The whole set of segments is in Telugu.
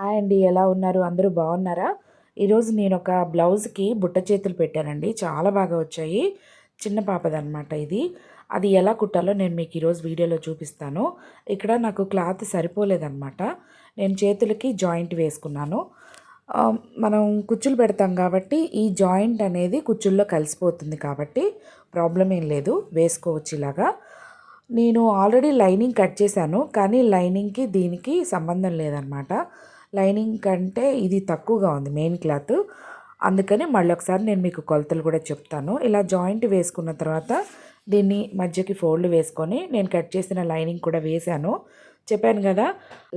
హాయ్ అండి ఎలా ఉన్నారు? అందరూ బాగున్నారా? ఈరోజు నేను ఒక బ్లౌజ్కి బుట్ట చేతులు పెట్టానండి. చాలా బాగా వచ్చాయి. చిన్న పాపదనమాట ఇది. అది ఎలా కుట్టాలో నేను మీకు ఈరోజు వీడియోలో చూపిస్తాను. ఇక్కడ నాకు క్లాత్ సరిపోలేదన్నమాట. నేను చేతులకి జాయింట్ వేసుకున్నాను. మనం కుచ్చులు పెడతాం కాబట్టి ఈ జాయింట్ అనేది కుచ్చుల్లో కలిసిపోతుంది కాబట్టి ప్రాబ్లం ఏం లేదు. వేసుకోవచ్చు ఇలాగా. నేను ఆల్రెడీ లైనింగ్ కట్ చేశాను. కానీ లైనింగ్కి దీనికి సంబంధం లేదనమాట లైనింగ్ కంటే ఇది తక్కువగా ఉంది మెయిన్ క్లాత్. అందుకని మళ్ళీ ఒకసారి నేను మీకు కొలతలు కూడా చెప్తాను. ఇలా జాయింట్ వేసుకున్న తర్వాత దీన్ని మధ్యకి ఫోల్డ్ వేసుకొని నేను కట్ చేసిన లైనింగ్ కూడా వేశాను. చెప్పాను కదా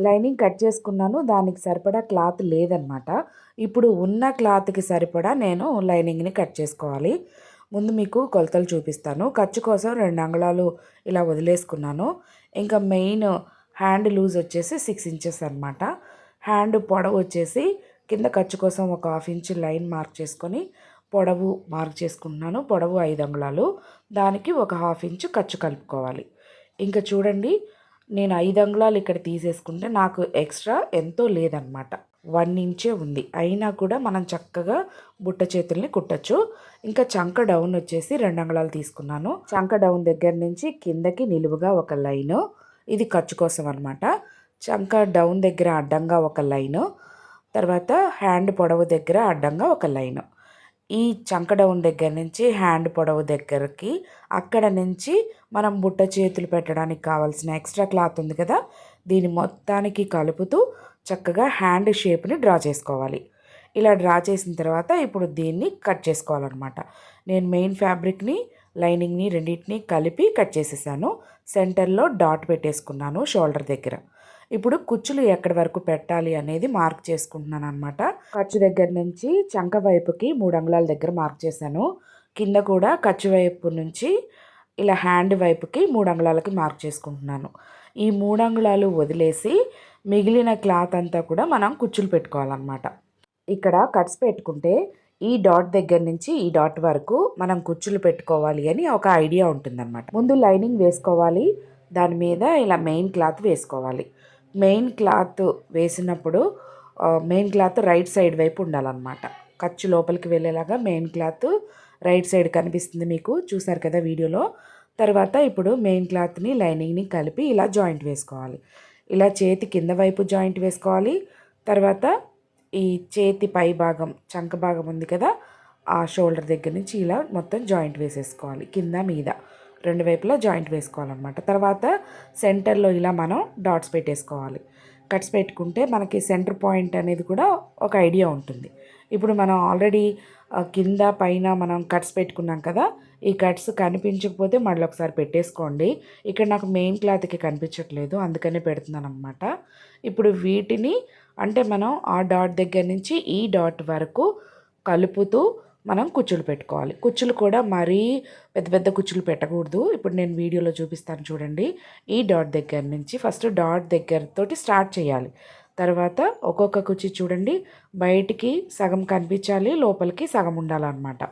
లైనింగ్ కట్ చేసుకున్నాను దానికి సరిపడా క్లాత్ లేదనమాట ఇప్పుడు ఉన్న క్లాత్కి సరిపడా నేను లైనింగ్ని కట్ చేసుకోవాలి. ముందు మీకు కొలతలు చూపిస్తాను. ఖర్చు కోసం రెండు అంగుళాలు ఇలా వదిలేసుకున్నాను. ఇంకా మెయిన్ హ్యాండ్ లూజ్ వచ్చేసి సిక్స్ ఇంచెస్ అనమాట హ్యాండ్ పొడవు వచ్చేసి కింద ఖర్చు కోసం ఒక హాఫ్ ఇంచ్ లైన్ మార్క్ చేసుకొని పొడవు మార్క్ చేసుకుంటున్నాను. పొడవు ఐదు అంగుళాలు. దానికి ఒక హాఫ్ ఇంచు ఖర్చు కలుపుకోవాలి. ఇంకా చూడండి నేను ఐదు అంగుళాలు ఇక్కడ తీసేసుకుంటే నాకు ఎక్స్ట్రా ఎంతో లేదనమాట వన్ ఇంచే ఉంది. అయినా కూడా మనం చక్కగా బుట్ట చేతుల్ని కుట్టచ్చు. ఇంకా చంక డౌన్ వచ్చేసి రెండు అంగుళాలు తీసుకున్నాను. చంక డౌన్ దగ్గర నుంచి కిందకి నిలువుగా ఒక లైను. ఇది ఖర్చు కోసం అనమాట చంక డౌన్ దగ్గర అడ్డంగా ఒక లైను తర్వాత హ్యాండ్ పొడవు దగ్గర అడ్డంగా ఒక లైను. ఈ చంక డౌన్ దగ్గర నుంచి హ్యాండ్ పొడవు దగ్గరకి అక్కడ నుంచి మనం బుట్ట చేతులు పెట్టడానికి కావాల్సిన ఎక్స్ట్రా క్లాత్ ఉంది కదా దీని మొత్తానికి కలుపుతూ చక్కగా హ్యాండ్ షేప్ని డ్రా చేసుకోవాలి. ఇలా డ్రా చేసిన తర్వాత ఇప్పుడు దీన్ని కట్ చేసుకోవాలన్నమాట. నేను మెయిన్ ఫ్యాబ్రిక్ని లైనింగ్ని రెండింటిని కలిపి కట్ చేసేసాను. సెంటర్లో డాట్ పెట్టేసుకున్నాను షోల్డర్ దగ్గర. ఇప్పుడు కుచ్చులు ఎక్కడి వరకు పెట్టాలి అనేది మార్క్ చేసుకుంటున్నాను అనమాట ఖర్చు దగ్గర నుంచి చంక వైపుకి మూడు అంగుళాల దగ్గర మార్క్ చేశాను. కింద కూడా ఖర్చు వైపు నుంచి ఇలా హ్యాండ్ వైపుకి మూడు అంగుళాలకి మార్క్ చేసుకుంటున్నాను. ఈ మూడు అంగుళాలు వదిలేసి మిగిలిన క్లాత్ అంతా కూడా మనం కుచ్చులు పెట్టుకోవాలన్నమాట. ఇక్కడ కట్స్ పెట్టుకుంటే ఈ డాట్ దగ్గర నుంచి ఈ డాట్ వరకు మనం కుచ్చులు పెట్టుకోవాలి అని ఒక ఐడియా ఉంటుందన్నమాట. ముందు లైనింగ్ వేసుకోవాలి. దాని మీద ఇలా మెయిన్ క్లాత్ వేసుకోవాలి. మెయిన్ క్లాత్ వేసినప్పుడు మెయిన్ క్లాత్ రైట్ సైడ్ వైపు ఉండాలన్నమాట. ఖర్చు లోపలికి వెళ్ళేలాగా మెయిన్ క్లాత్ రైట్ సైడ్ కనిపిస్తుంది మీకు చూసారు కదా వీడియోలో. తర్వాత ఇప్పుడు మెయిన్ క్లాత్ని లైనింగ్ని కలిపి ఇలా జాయింట్ వేసుకోవాలి. ఇలా చేతి కింద వైపు జాయింట్ వేసుకోవాలి. తర్వాత ఈ చేతి పై భాగం చంక భాగం ఉంది కదా ఆ షోల్డర్ దగ్గర నుంచి ఇలా మొత్తం జాయింట్ వేసేసుకోవాలి కింద మీద. రెండు వైపులా జాయింట్ వేసుకోవాలన్నమాట. తర్వాత సెంటర్లో ఇలా మనం డాట్స్ పెట్టేసుకోవాలి. కట్స్ పెట్టుకుంటే మనకి సెంటర్ పాయింట్ అనేది కూడా ఒక ఐడియా ఉంటుంది. ఇప్పుడు మనం ఆల్రెడీ కింద పైన మనం కట్స్ పెట్టుకున్నాం కదా ఈ కట్స్ కనిపించకపోతే మళ్ళీ ఒకసారి పెట్టేసుకోండి. ఇక్కడ నాకు మెయిన్ క్లాత్కి కనిపించట్లేదు అందుకనే పెడుతున్నాను అనమాట ఇప్పుడు వీటిని అంటే మనం ఆ డాట్ దగ్గర నుంచి ఈ డాట్ వరకు కలుపుతూ మనం కుచ్చులు పెట్టుకోవాలి. కుచ్చులు కూడా మరీ పెద్ద పెద్ద కుచ్చులు పెట్టకూడదు. ఇప్పుడు నేను వీడియోలో చూపిస్తాను చూడండి. ఈ డాట్ దగ్గర నుంచి ఫస్ట్ డాట్ దగ్గరతోటి స్టార్ట్ చేయాలి. తర్వాత ఒక్కొక్క కుర్చీ చూడండి. బయటికి సగం కనిపించాలి లోపలికి సగం ఉండాలన్నమాట.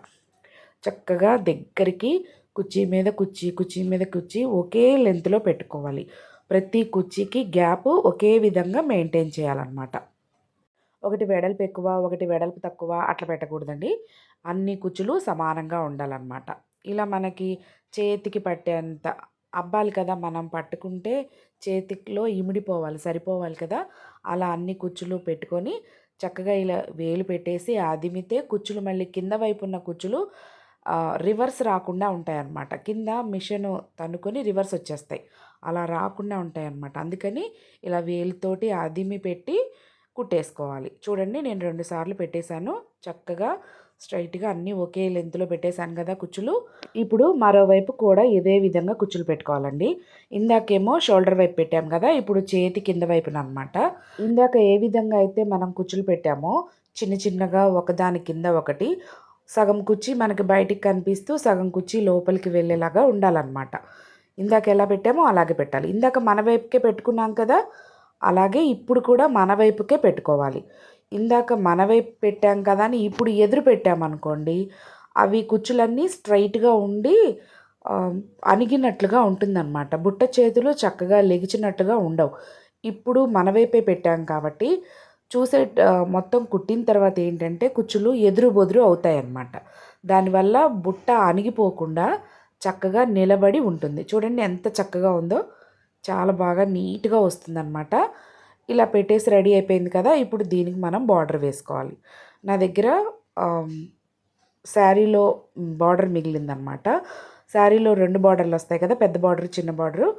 చక్కగా దగ్గరికి కుర్చీ మీద కుర్చీ కుర్చీ మీద కుర్చీ ఒకే లెంత్లో పెట్టుకోవాలి. ప్రతి కుర్చీకి గ్యాప్ ఒకే విధంగా మెయింటైన్ చేయాలన్నమాట. ఒకటి వెడల్పు ఎక్కువ ఒకటి వెడల్పు తక్కువ అట్లా పెట్టకూడదండి. అన్ని కుచ్చులు సమానంగా ఉండాలన్నమాట. ఇలా మనకి చేతికి పట్టేంత అబ్బాలి కదా మనం పట్టుకుంటే చేతిలో ఇమిడిపోవాలి సరిపోవాలి కదా. అలా అన్ని కుచ్చులు పెట్టుకొని చక్కగా ఇలా వేలు పెట్టేసి అదిమితే కుచ్చులు మళ్ళీ కింద వైపు ఉన్న కుచ్చులు రివర్స్ రాకుండా ఉంటాయన్నమాట. కింద మిషన్ తన్నుకొని రివర్స్ వచ్చేస్తాయి. అలా రాకుండా ఉంటాయన్నమాట. అందుకని ఇలా వేలుతోటి అదిమి పెట్టి కుట్టేసుకోవాలి. చూడండి నేను రెండు సార్లు పెట్టేశాను. చక్కగా స్ట్రైట్గా అన్నీ ఒకే లెంత్లో పెట్టేశాను కదా కుచ్చులు. ఇప్పుడు మరోవైపు కూడా ఇదే విధంగా కుచ్చులు పెట్టుకోవాలండి. ఇందాకేమో షోల్డర్ వైపు పెట్టాం కదా ఇప్పుడు చేతి కింద వైపున అనమాట ఇందాక ఏ విధంగా అయితే మనం కుచ్చులు పెట్టామో చిన్న చిన్నగా ఒకదాని కింద ఒకటి సగం కుచ్చి మనకి బయటికి కనిపిస్తూ సగం కుర్చీ లోపలికి వెళ్ళేలాగా ఉండాలన్నమాట. ఇందాక ఎలా పెట్టామో అలాగే పెట్టాలి. ఇందాక మన వైపుకే పెట్టుకున్నాం కదా అలాగే ఇప్పుడు కూడా మన వైపుకే పెట్టుకోవాలి. ఇందాక మన వైపు పెట్టాం కదా అని ఇప్పుడు ఎదురు పెట్టామనుకోండి అవి కుచ్చులన్నీ స్ట్రైట్గా ఉండి అణిగినట్లుగా ఉంటుందన్నమాట. బుట్ట చేతులు చక్కగా లెగిచినట్టుగా ఉండవు. ఇప్పుడు మన వైపే పెట్టాం కాబట్టి చూసే మొత్తం కుట్టిన తర్వాత ఏంటంటే కుచ్చులు ఎదురు బొదురు అవుతాయి అన్నమాట దానివల్ల బుట్ట అణిగిపోకుండా చక్కగా నిలబడి ఉంటుంది. చూడండి ఎంత చక్కగా ఉందో. చాలా బాగా నీట్గా వస్తుందన్నమాట. ఇలా పెట్టేసి రెడీ అయిపోయింది కదా ఇప్పుడు దీనికి మనం బార్డర్ వేసుకోవాలి. నా దగ్గర శారీలో బార్డర్ మిగిలిందనమాట శారీలో రెండు బార్డర్లు వస్తాయి కదా పెద్ద బార్డర్ చిన్న బార్డరు.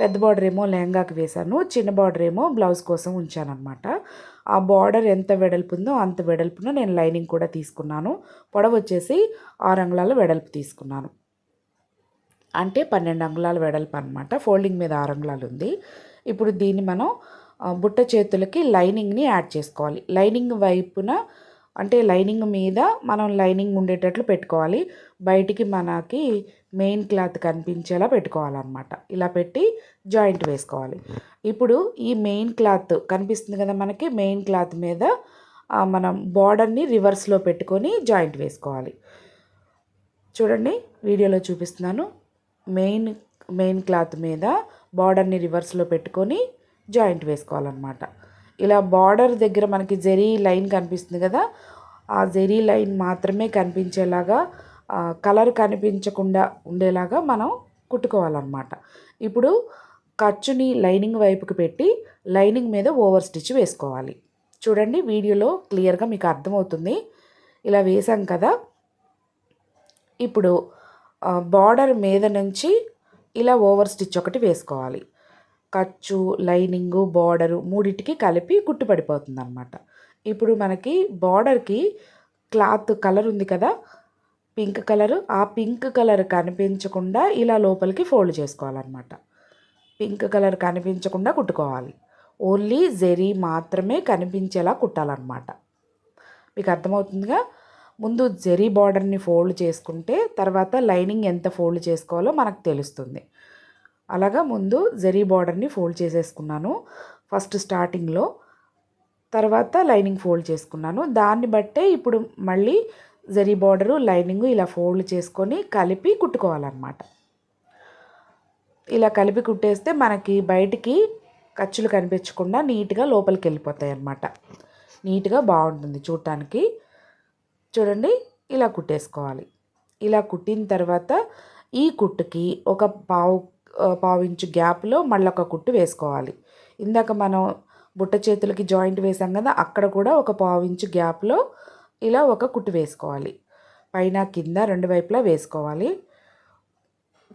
పెద్ద బార్డర్ ఏమో లెహంగాకి వేశాను చిన్న బార్డర్ ఏమో బ్లౌజ్ కోసం ఉంచాను అనమాట ఆ బార్డర్ ఎంత వెడల్పు ఉందో అంత వెడల్పున నేను లైనింగ్ కూడా తీసుకున్నాను. పొడవు వచ్చేసి ఆరు అంగుళాల వెడల్పు తీసుకున్నాను. అంటే పన్నెండు అంగుళాల వెడల్పు అనమాట ఫోల్డింగ్ మీద ఆరు అంగుళాలు ఉంది. ఇప్పుడు దీన్ని మనం బుట్ట చేతులకి లైనింగ్ని యాడ్ చేసుకోవాలి. లైనింగ్ వైపున అంటే లైనింగ్ మీద మనం లైనింగ్ ఉండేటట్లు పెట్టుకోవాలి. బయటికి మనకి మెయిన్ క్లాత్ కనిపించేలా పెట్టుకోవాలన్నమాట. ఇలా పెట్టి జాయింట్ వేసుకోవాలి. ఇప్పుడు ఈ మెయిన్ క్లాత్ కనిపిస్తుంది కదా మనకి మెయిన్ క్లాత్ మీద మనం బార్డర్ని రివర్స్లో పెట్టుకొని జాయింట్ వేసుకోవాలి. చూడండి వీడియోలో చూపిస్తున్నాను. మెయిన్ మెయిన్ క్లాత్ మీద బార్డర్ని రివర్స్లో పెట్టుకొని జాయింట్ వేసుకోవాలన్నమాట. ఇలా బార్డర్ దగ్గర మనకి జెరీ లైన్ కనిపిస్తుంది కదా ఆ జెరీ లైన్ మాత్రమే కనిపించేలాగా కలర్ కనిపించకుండా ఉండేలాగా మనం కుట్టుకోవాలన్నమాట. ఇప్పుడు ఖర్చుని లైనింగ్ వైపుకి పెట్టి లైనింగ్ మీద ఓవర్ స్టిచ్ వేసుకోవాలి. చూడండి వీడియోలో క్లియర్గా మీకు అర్థమవుతుంది. ఇలా వేసాం కదా. ఇప్పుడు బార్డర్ మీద నుంచి ఇలా ఓవర్ స్టిచ్ ఒకటి వేసుకోవాలి. ఖర్చు లైనింగు బార్డరు మూడింటికి కలిపి కుట్టు పడిపోతుంది అనమాట ఇప్పుడు మనకి బార్డర్కి క్లాత్ కలర్ ఉంది కదా పింక్ కలర్ ఆ పింక్ కలర్ కనిపించకుండా ఇలా లోపలికి ఫోల్డ్ చేసుకోవాలన్నమాట. పింక్ కలర్ కనిపించకుండా కుట్టుకోవాలి. ఓన్లీ జెరీ మాత్రమే కనిపించేలా కుట్టాలన్నమాట. మీకు అర్థమవుతుందిగా? ముందు జెరీ బార్డర్ని ఫోల్డ్ చేసుకుంటే తర్వాత లైనింగ్ ఎంత ఫోల్డ్ చేసుకోవాలో మనకు తెలుస్తుంది. అలాగా ముందు జెరీ బార్డర్ని ఫోల్డ్ చేసేసుకున్నాను. ఫస్ట్ స్టార్టింగ్లో తర్వాత లైనింగ్ ఫోల్డ్ చేసుకున్నాను. దాన్ని బట్టే ఇప్పుడు మళ్ళీ జరీ బార్డరు లైనింగ్ ఇలా ఫోల్డ్ చేసుకొని కలిపి కుట్టుకోవాలన్నమాట. ఇలా కలిపి కుట్టేస్తే మనకి బయటికి ఖర్చులు కనిపించకుండా నీట్గా లోపలికి వెళ్ళిపోతాయి అన్నమాట నీట్గా బాగుంటుంది చూడటానికి. చూడండి ఇలా కుట్టేసుకోవాలి. ఇలా కుట్టిన తర్వాత ఈ కుట్టుకి ఒక పావు పావు ఇంచు గ్యాప్లో మళ్ళీ ఒక కుట్టు వేసుకోవాలి. ఇందాక మనం బుట్ట చేతులకి జాయింట్ వేసాం కదా అక్కడ కూడా ఒక పావు ఇంచు గ్యాప్లో ఇలా ఒక కుట్టు వేసుకోవాలి. పైన కింద రెండు వైపులా వేసుకోవాలి.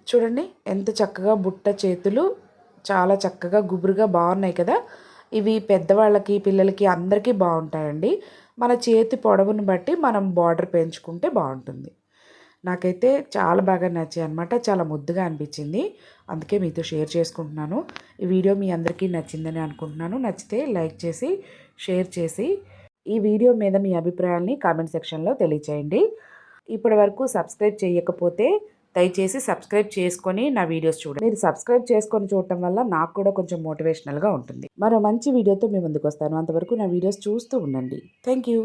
చూడండి ఎంత చక్కగా బుట్ట చేతులు చాలా చక్కగా గుబురుగా బాగున్నాయి కదా. ఇవి పెద్దవాళ్ళకి పిల్లలకి అందరికీ బాగుంటాయండి. మన చేతి పొడవును బట్టి మనం బార్డర్ పెంచుకుంటే బాగుంటుంది. నాకైతే చాలా బాగా నచ్చాయి అనమాట చాలా ముద్దుగా అనిపించింది. అందుకే మీతో షేర్ చేసుకుంటున్నాను. ఈ వీడియో మీ అందరికీ నచ్చిందని అనుకుంటున్నాను. నచ్చితే లైక్ చేసి షేర్ చేసి ఈ వీడియో మీద మీ అభిప్రాయాల్ని కామెంట్ సెక్షన్లో తెలియచేయండి. ఇప్పటి వరకు సబ్స్క్రైబ్ చేయకపోతే దయచేసి సబ్స్క్రైబ్ చేసుకొని నా వీడియోస్ చూడండి. మీరు సబ్స్క్రైబ్ చేసుకొని చూడటం వల్ల నాకు కూడా కొంచెం మోటివేషనల్గా ఉంటుంది. మరో మంచి వీడియోతో మీ ముందుకు వస్తాను. అంతవరకు నా వీడియోస్ చూస్తూ ఉండండి. Thank you